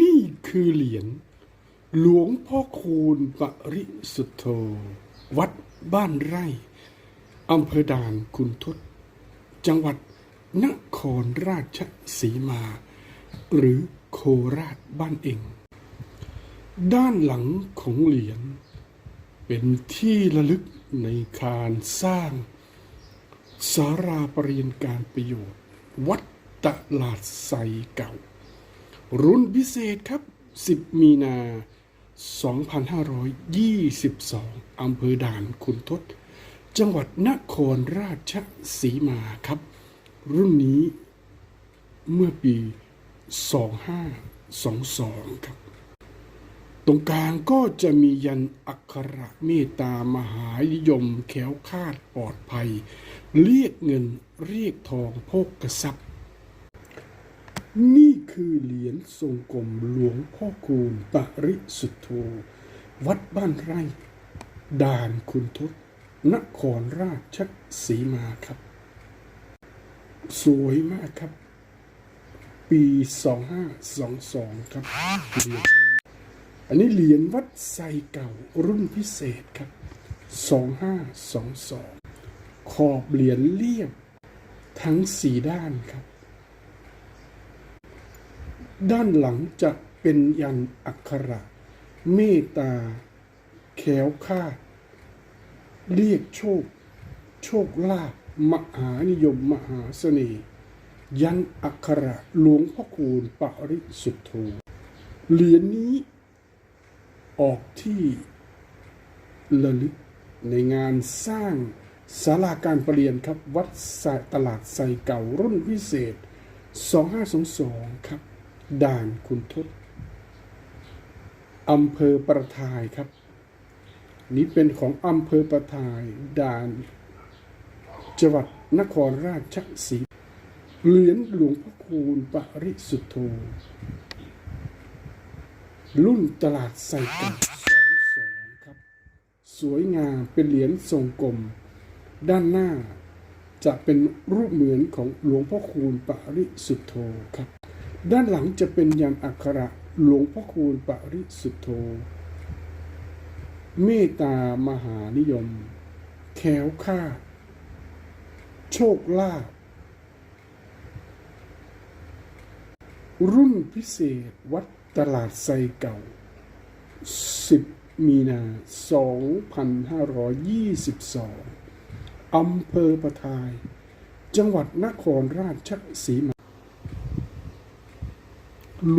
นี่คือเหรียญหลวงพ่อคูณปริสุทธโธ วัดบ้านไร่อำเภอด่านคุณทศจังหวัดนครราชสีมา หรือโคราชบ้านเอง ด้านหลังของเหรียญเป็นที่ระลึกในการสร้าง สาราปรริยนการประโยชน์ วัดตลาดไซเก่า รุ่นพิเศษครับ 10 มีนา 2522 อำเภอด่านคุณทศ จังหวัดนครราชสีมาครับ รุ่นนี้เมื่อปี 2522 ครับ ตรงกลางก็จะมียันอักขระเมตตามหานิยมแขวคาดปลอดภัย เรียกเงินเรียกทองโภกกระซับ นี่คือเหรียญทรงกลมหลวงพ่อคูณปริสุทธโธ วัดบ้านไร่ ด่านคุณทศนครราชสีมาครับ สวยมากครับ ปี 2522 ครับเหรียญอันนี้เหรียญวัดไซเก่ารุ่นพิเศษครับ 2522 ขอบเหรียญเรียบทั้งสี่ด้านครับ ด้านหลังจะเป็นยันอักขระ เมตตา แขวคาด เรียกโชค โชคลาภมหานิยมมหาเสน่ห์ยันอักขระหลวงพ่อคูณปริสุทธโธเหรียญนี้ออกที่ระลึกในงานสร้างศาลาการประเรียนครับ วัดตลาดไซเก่ารุ่นพิเศษ 2522 ครับ ด่านคุณทศอำเภอประทายครับ นี้เป็นของอำเภอประทาย ด่านจังหวัดนครราชสีเหรียญหลวงพ่อคูณปริสุทธโธรุ่นตลาดใส่กันสองสองครับ สวยงามเป็นเหรียญทรงกลม ด้านหน้าจะเป็นรูปเหมือนของหลวงพ่อคูณปริสุทธโธครับ ด้านหลังจะเป็นยันอักขระหลวงพ่อคูณปริสุทธโธ เมตตามหานิยม แขวค่า โชคลาภรุ่นพิเศษวัดตลาดไซเก่า 10 มีนา 2522 อำเภอประทาย จังหวัดนครราชสีมา